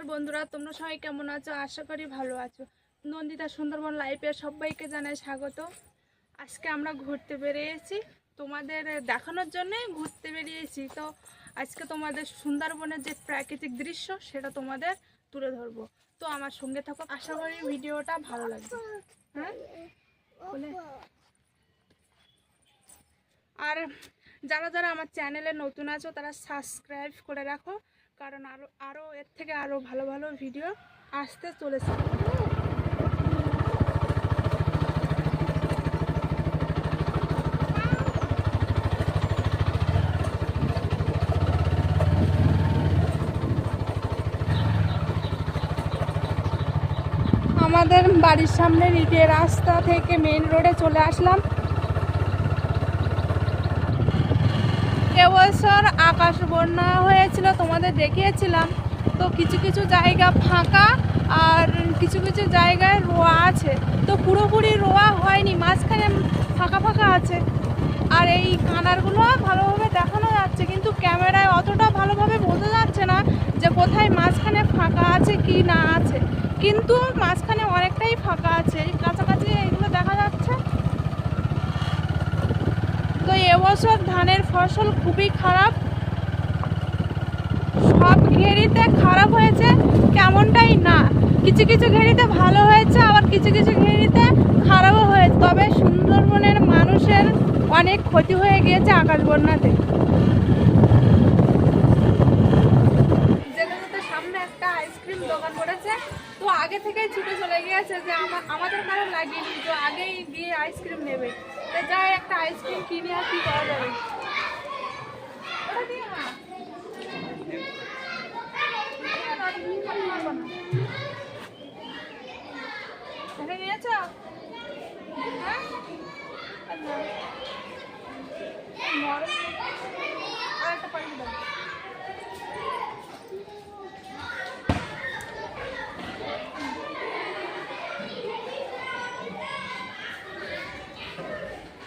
নমস্কার বন্ধুরা, তোমরা সবাই কেমন আছো? আশা করি ভালো আছো। নন্দিতা সুন্দরবন লাইফে সবাইকে জানাই স্বাগত। আজকে আমরা ঘুরতে বেরিয়েছি। তোমাদের দেখানোর জন্যে ঘুরতে বেরিয়েছি। তো আজকে তোমাদের সুন্দরবনের যে প্রাকৃতিক দৃশ্য, সেটা তোমাদের তুলে ধরবো। তো আমার সঙ্গে থাকো। আশা করি ভিডিওটা ভালো লাগবে। হ্যাঁ? আর যারা যারা আমার চ্যানেলে নতুন আছো, তারা সাবস্ক্রাইব করে রাখো। কারণ আরও আরও এর থেকে আরও ভালো ভালো ভিডিও আসতে চলেছে। আমাদের বাড়ির সামনে ইটের রাস্তা থেকে মেন রোডে চলে আসলাম। এবছর আকাশ বন্যা হয়েছিল, তোমাদের দেখিয়েছিলাম। তো কিছু কিছু জায়গা ফাঁকা আর কিছু কিছু জায়গায় রোয়া আছে। তো পুরোপুরি রোয়া হয়নি, মাঝখানে ফাঁকা ফাঁকা আছে। আর এই কানারগুলো ভালোভাবে দেখানো যাচ্ছে, কিন্তু ক্যামেরায় অতটা ভালোভাবে বোঝা যাচ্ছে না যে কোথায় মাঝখানে ফাঁকা আছে কি না আছে। কিন্তু মাঝখানে অনেকটাই ফাঁকা আছে কাছাকাছি এইগুলো দেখা যাচ্ছে তো এবছর ধানের ফসল খুবই খারাপ। সব ঘেরিতে খারাপ হয়েছে, কেমনটাই না। কিছু কিছু ঘেরিতে ভালো হয়েছে, আবার কিছু কিছু ঘেরিতে খারাপও হয়েছে। তবে সুন্দরবনের মানুষের অনেক ক্ষতি হয়ে গিয়েছে আকাশ বন্যাতে যেতে যেতে সামনে একটা আইসক্রিম দোকান পড়েছে তো আগে থেকেই ছুটে চলে গিয়েছে যে আমা- আমাদের কারও লাগেনি তো আগেই গিয়ে আইসক্রিম নেবে তো যাই একটা আইসক্রিম কিনে আর কি করা যাবে নিয়েছো? হ্যাঁ? আচ্ছা। মরণ। আর একটা পাঠিয়ে দাও।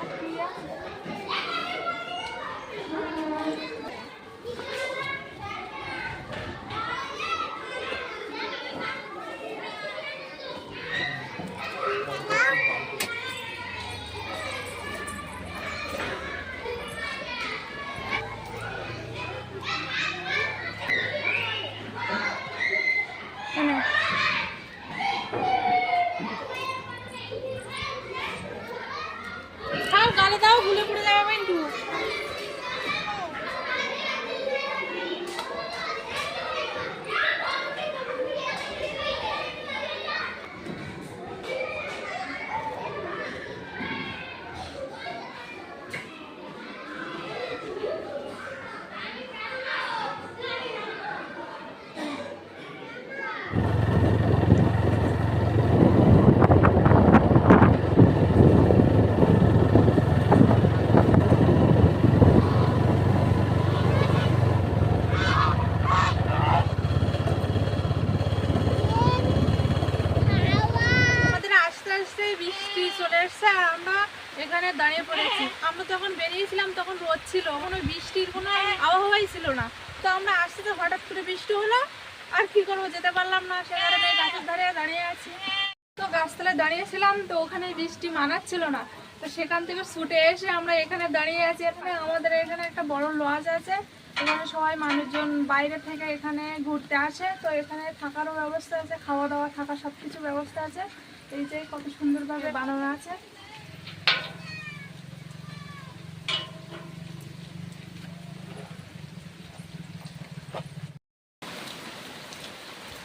আর কি আছে? এনে। খাও গালে দাও ভুলে পড়ে যাবে মিন্টু আমাদের আস্তে আস্তে বৃষ্টি আর আমরা এখানে দাঁড়িয়ে পড়েছি। আমরা যখন বেরিয়েছিলাম, তখন রোদ ছিল। কোনো বৃষ্টির কোনো আবহাওয়াই ছিল না। তো আমরা আসতে তো হঠাৎ করে বৃষ্টি হলো। আর কি করব, যেতে পারলাম না। সে কারণে গাছের ধারে দাঁড়িয়ে আছি। তো গাছতলায় দাঁড়িয়েছিলাম, তো ওখানে বৃষ্টি মানাচ্ছিল না। তো সেখান থেকে ছুটে এসে আমরা এখানে দাঁড়িয়ে আছি। এখানে আমাদের এখানে একটা বড় লজ আছে। এখানে সবাই মানুষজন বাইরে থেকে এখানে ঘুরতে আসে। তো এখানে থাকারও ব্যবস্থা আছে খাওয়া দাওয়া থাকা সব কিছু ব্যবস্থা আছে। এই যে কত সুন্দরভাবে বানানো আছে।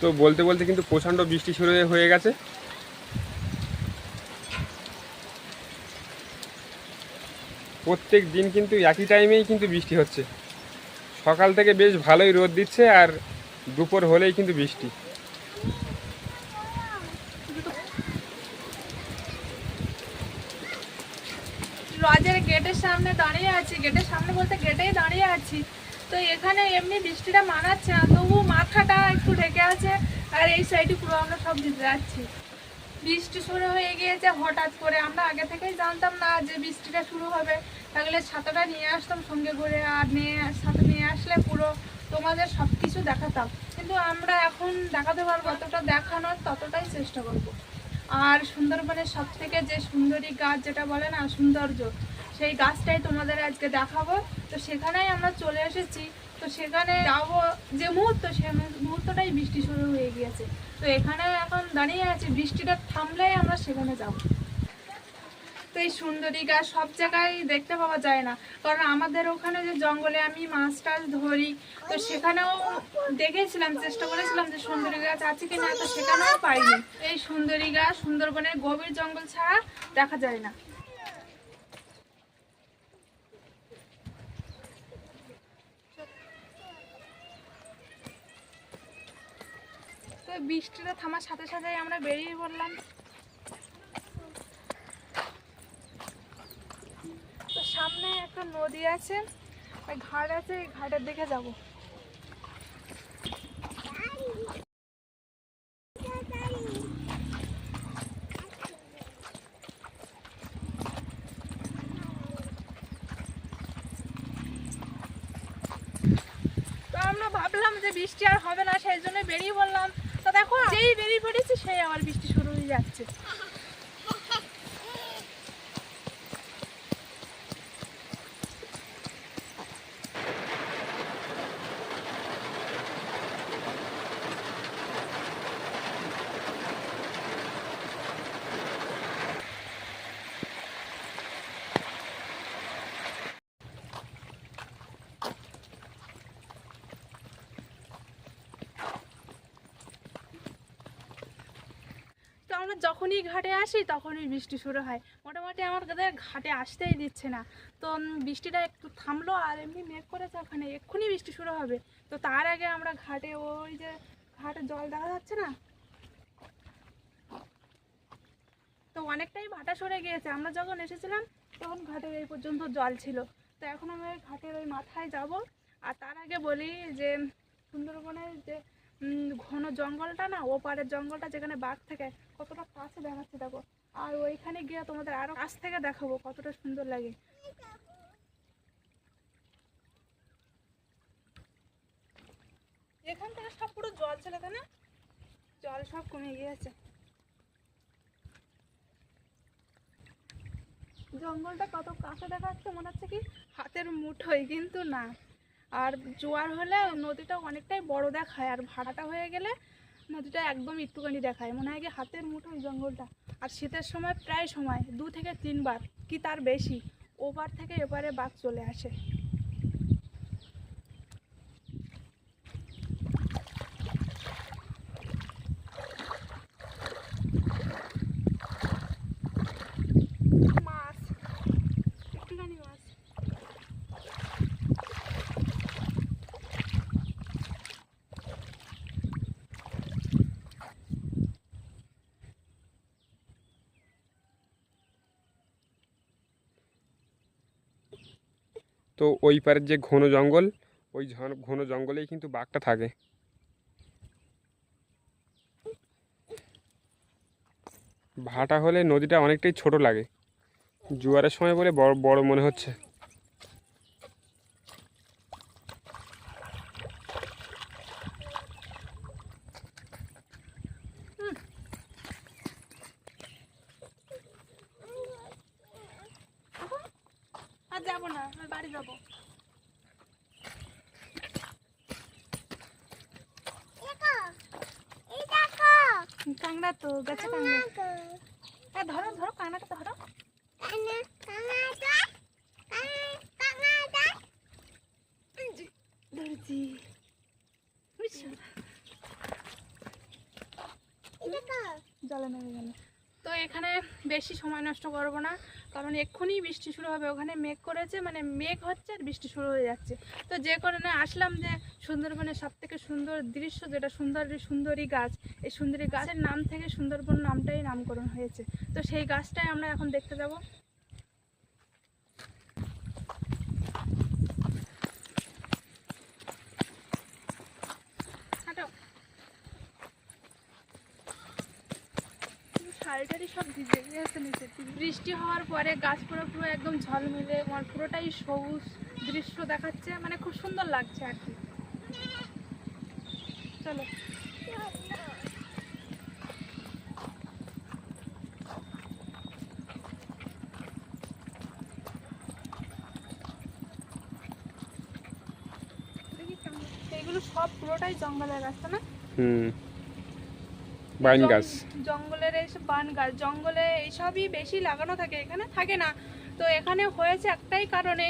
তো বলতে বলতে কিন্তু প্রচণ্ড বৃষ্টি শুরু হয়ে- গেছে। প্রত্যেক দিন কিন্তু একই টাইমেই কিন্তু বৃষ্টি হচ্ছে। সকাল থেকে বেশ ভালোই রোদ দিচ্ছে আর দুপুর হলেই কিন্তু বৃষ্টি। গেটের সামনে দাঁড়িয়ে আছি, গেটের সামনে বলতে গেটেই দাঁড়িয়ে আছি। তো এখানে এমনি বৃষ্টিটা মানাচ্ছে না, তবু মাথাটা একটু ঢেকে আছে আর এই সাইডে পুরো আমরা সব ভিজে যাচ্ছি। বৃষ্টি শুরু হয়ে গিয়েছে হঠাৎ করে, আমরা আগে থেকেই জানতাম না যে বৃষ্টিটা শুরু হবে। তাহলে ছাতাটা নিয়ে আসতাম সঙ্গে করে আর নিয়ে সাথে নিয়ে আসলে পুরো তোমাদের সব কিছু দেখাতাম। কিন্তু আমরা এখন দেখাতে পারব, যতটা দেখানোর ততটাই চেষ্টা করব। আর সুন্দরবনের সব থেকে যে সুন্দরী গাছ যেটা বলে না সৌন্দর্য সেই গাছটাই তোমাদের আজকে দেখাবো। তো সেখানেই আমরা চলে এসেছি। তো সেখানে যাব যে মুহূর্ত, সে মুহূর্তটাই বৃষ্টি শুরু হয়ে গিয়েছে। তো এখানে এখন দাঁড়িয়ে আছি, বৃষ্টিটা থামলেই আমরা সেখানে যাব। তো এই সুন্দরী গাছ সব জায়গায় দেখতে পাওয়া যায় না। কারণ আমাদের ওখানে যে জঙ্গলে আমি মাছ টাছ ধরি, তো সেখানেও দেখেছিলাম, চেষ্টা করেছিলাম যে সুন্দরী গাছ আছে কিনা, তো সেখানেও পাইনি। এই সুন্দরী গাছ সুন্দরবনের গভীর জঙ্গল ছাড়া দেখা যায় না। তো বৃষ্টিটা থামার সাথে সাথেই আমরা বেরিয়ে পড়লাম। তো সামনে একটা নদী আছে ঘাট আছে, এই ঘাটের দিকে যাব। আমরা ভাবলাম যে বৃষ্টি আর হবে না, সেই জন্য বেরিয়ে পড়লাম। তো দেখো যেই বেরিয়ে পড়েছি সেই আবার বৃষ্টি শুরু হয়ে যাচ্ছে। আমরা যখনই ঘাটে আসি তখনই বৃষ্টি শুরু হয়। মোটামুটি আমার কাদের ঘাটে আসতেই দিচ্ছে না। তো বৃষ্টিটা একটু থামলো আর এমনি মেঘ করেছে ওখানে, এক্ষুনি বৃষ্টি শুরু হবে। তো তার আগে আমরা ঘাটে ওই যে ঘাটে জল দেখা যাচ্ছে না? তো অনেকটাই ভাটা সরে গিয়েছে। আমরা যখন এসেছিলাম তখন ঘাটের এই পর্যন্ত জল ছিল। তো এখন আমরা ঘাটের ওই মাথায় যাব। আর তার আগে বলি যে, সুন্দরবনের যে ঘন জঙ্গলটা না, ওপারের জঙ্গলটা যেখানে বাঘ থাকে, কতটা কাছে দেখাচ্ছে দেখো। আর ওইখানে গিয়ে তোমাদের আরও কাছ থেকে দেখাবো কতটা সুন্দর লাগে। এখান থেকে সব পুরো জল তাই না? জল সব কমে গিয়েছে। জঙ্গলটা কত কাছে দেখাচ্ছে মনে হচ্ছে কি? হাতের মুঠোই কিন্তু না। আর জোয়ার হলে নদীটা অনেকটাই বড় দেখায়, আর ভাড়াটা হয়ে গেলে নদীটা একদম একটুখানি দেখায়। মনে হয় কি হাতের মুঠোয় জঙ্গলটা। আর শীতের সময় প্রায় সময়, দু থেকে তিনবার, কি তার বেশি, ওপার থেকে এপারে বাঘ চলে আসে মাছ একটুখানি মাছ তো ওই পারের যে ঘন জঙ্গল, ওই ঘন জঙ্গলেই কিন্তু বাঘটা থাকে। ভাটা হলে নদীটা অনেকটাই ছোট লাগে। জোয়ারের সময় বলে বড় বড় মনে হচ্ছে আর যাব না আমি বাড়ি যাব কাংড়া তো গাছে কাংড়া হ্যাঁ ধরো ধরো কাংড়াটা ধরো ধরেছি বুঝছ? জলে নেমে গেল তো এখানে বেশি সময় নষ্ট করব না। কারণ এক্ষুনি বৃষ্টি শুরু হবে। ওখানে মেঘ করেছে মানে মেঘ হচ্ছে আর বৃষ্টি শুরু হয়ে যাচ্ছে। তো যে কারণে আসলাম যে সুন্দরবনের সব থেকে সুন্দর দৃশ্য যেটা, সুন্দর সুন্দরী গাছ। এই সুন্দরী গাছের নাম থেকে সুন্দরবন নামটাই নামকরণ হয়েছে। তো সেই গাছটাই আমরা এখন দেখতে যাব। শাড়িটারি সব ভিজে নিচে বৃষ্টি হওয়ার পরে গাছ পুরো পুরো একদম ঝলমিলে আমার পুরোটাই সবুজ দৃশ্য দেখাচ্ছে মানে খুব সুন্দর লাগছে আর কি। চলো। এগুলো সব পুরোটাই জঙ্গলের রাস্তা না? হুম। গাছ। জঙ্গলের এইসব বান গাছ জঙ্গলে এইসবই বেশি লাগানো থাকে এখানে থাকে না। তো এখানে হয়েছে একটাই কারণে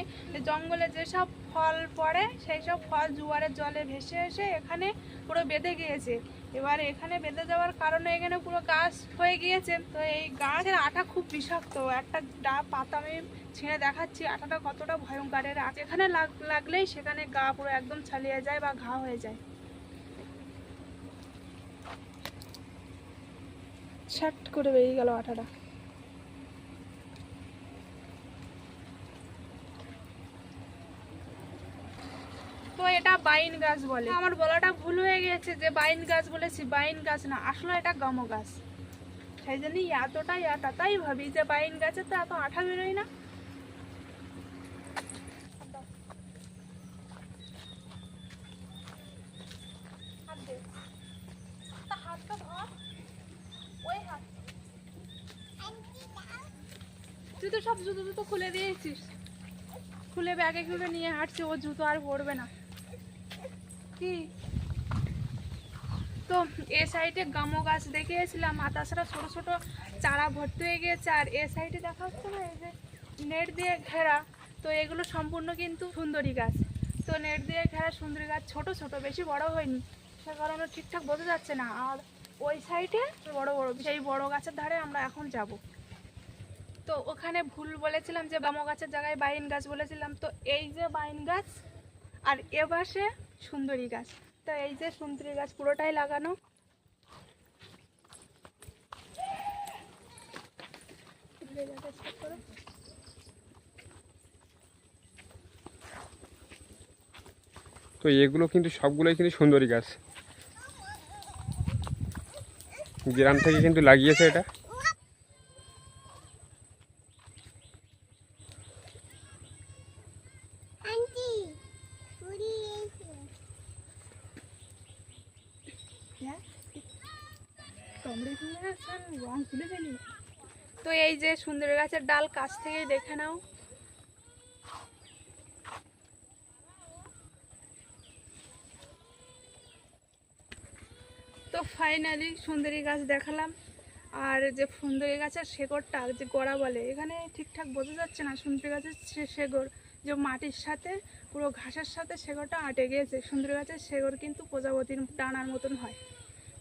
জঙ্গলে যেসব ফল পড়ে সেই সব ফল জোয়ারের জলে ভেসে এসে এখানে পুরো বেঁধে গিয়েছে। এবার এখানে বেঁধে যাওয়ার কারণে এখানে পুরো গাছ হয়ে গিয়েছে। তো এই গাছের আঠা খুব বিষাক্ত একটা ডা পাতা আমি ছিঁড়ে দেখাচ্ছি আঠাটা কতটা ভয়ঙ্করের এখানে লাগ- লাগলেই সেখানে গা পুরো একদম ছালিয়ে যায় বা ঘা হয়ে যায়। ছাট করে বেরিয়ে গেল আঠাটা তো এটা বাইন গাছ বলে। আমার বলাটা ভুল হয়ে গেছে যে বাইন গাছ বলেছি বাইন গাছ না আসলে এটা গম গাছ। সেই জন্যই এতটাই আটা তাই ভাবি যে বাইন গাছে তো এত আঠা বেরোয় না। হাতটা ধর। ওই হাত। তুই তো সব জুতো জুতো খুলে দিয়েছিস। খুলে ব্যাগে খুলে নিয়ে হাঁটছে, ও জুতো আর পরবে না। কি? তো এ সাইডে গামো গাছ দেখে এসেছিলাম আর তাছাড়া ছোটো ছোটো চারা ভর্তি হয়ে গিয়েছে, আর এ সাইডে দেখা হচ্ছে না, এই যে নেট দিয়ে ঘেরা, তো এগুলো সম্পূর্ণ কিন্তু সুন্দরী গাছ। তো নেট দিয়ে ঘেরা সুন্দরী গাছ ছোট ছোট, বেশি বড় হয়নি। সে কারণে ঠিকঠাক বোঝা যাচ্ছে না, আর ওই সাইডে বড় বড়, সেই বড় গাছের ধারে আমরা এখন যাব। তো ওখানে ভুল বলেছিলাম যে বামো গাছের জায়গায় বাইন গাছ বলেছিলাম, তো এই যে বাইন গাছ আর এ পাশে সুন্দরী গাছ। তো এই যে সুন্দরী গাছ পুরোটাই লাগানো। তো এগুলো কিন্তু সবগুলোই কিন্তু সুন্দরী গাছ। গ্রাম থেকে কিন্তু লাগিয়েছে এটা হ্যাঁ? কামড়ে দিয়ে আছে, আমি রং তুলে ফেলি তো এই যে সুন্দরী গাছের ডাল কাছ থেকেই দেখে নাও। তো ফাইনালি সুন্দরী গাছ দেখালাম। আর যে সুন্দরী গাছের শেকড়টা, যে গোড়া বলে, এখানে ঠিকঠাক বোঝা যাচ্ছে না সুন্দরী গাছের শেকড়। যে মাটির সাথে, পুরো ঘাসের সাথে শেকড়টা আটে গিয়েছে। সুন্দরী গাছের শেকড় কিন্তু প্রজাপতির ডানার মতন হয়।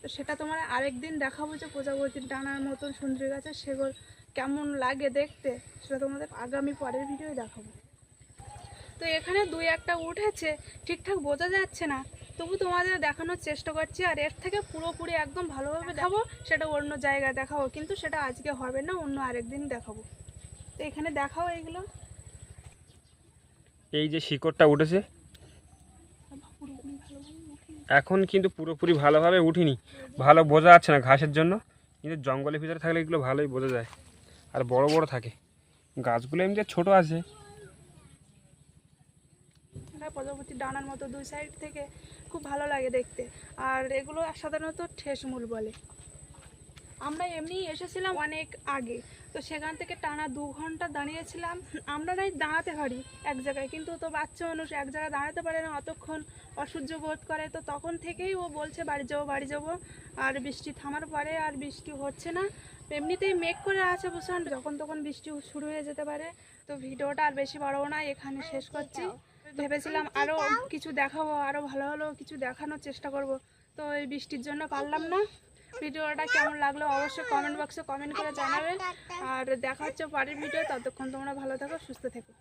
তো সেটা তোমার আরেকদিন দেখাবো যে প্রজাপতির ডানার মতন সুন্দরী গাছের সেগুলো কেমন লাগে দেখতে, সেটা তোমাদের আগামী পরের ভিডিও দেখাবো। তো এখানে দুই একটা উঠেছে, ঠিকঠাক বোঝা যাচ্ছে না, তবু তোমাদের দেখানোর চেষ্টা করছি, আর এর থেকে পুরোপুরি একদম ভালোভাবে দেখাবো, সেটা অন্য জায়গায় দেখাবো, কিন্তু সেটা আজকে হবে না, অন্য আরেকদিন দেখাবো। তো এখানে দেখাও এইগুলো এই যে শিকড়টা উঠেছে এখন কিন্তু পুরোপুরি ভালোভাবে উঠিনি। ভালো বোঝা যাচ্ছে না ঘাসের জন্য। কিন্তু জঙ্গলের ভিতরে থাকলে এগুলো ভালোই বোঝা যায়। আর বড় বড় থাকে। গাছগুলো এমনি ছোট আছে। প্রজাপতির ডানার মতো দুই সাইড থেকে খুব ভালো লাগে দেখতে। আর এগুলো সাধারণত ঠেসমূল বলে। আমরা এমনি এসেছিলাম অনেক আগে। তো সেখান থেকে টানা দু ঘণ্টা দাঁড়িয়েছিলাম। আমরা নাই দাঁড়াতে পারি এক জায়গায়, কিন্তু তো বাচ্চা মানুষ এক জায়গায় দাঁড়াতে পারে না, অতক্ষণ অসহ্য বোধ করে। তো তখন থেকেই ও বলছে, বাড়ি যাব বাড়ি যাব। আর বৃষ্টি থামার পরে আর বৃষ্টি হচ্ছে না। এমনিতেই মেঘ করে আছে ভূষণ যখন তখন বৃষ্টি শুরু হয়ে যেতে পারে। তো ভিডিওটা আর বেশি বাড়াবো না, এখানে শেষ করছি। ভেবেছিলাম আরও কিছু দেখাবো আরও ভালো ভালো কিছু দেখানোর চেষ্টা করব। তো এই বৃষ্টির জন্য পারলাম না। ভিডিওটা কেমন লাগল অবশ্যই কমেন্ট বক্সে কমেন্ট করে জানাবেন আর দেখা হচ্ছে পরের ভিডিও, ততক্ষণ তোমরা ভালো থাকো, সুস্থ থেকো।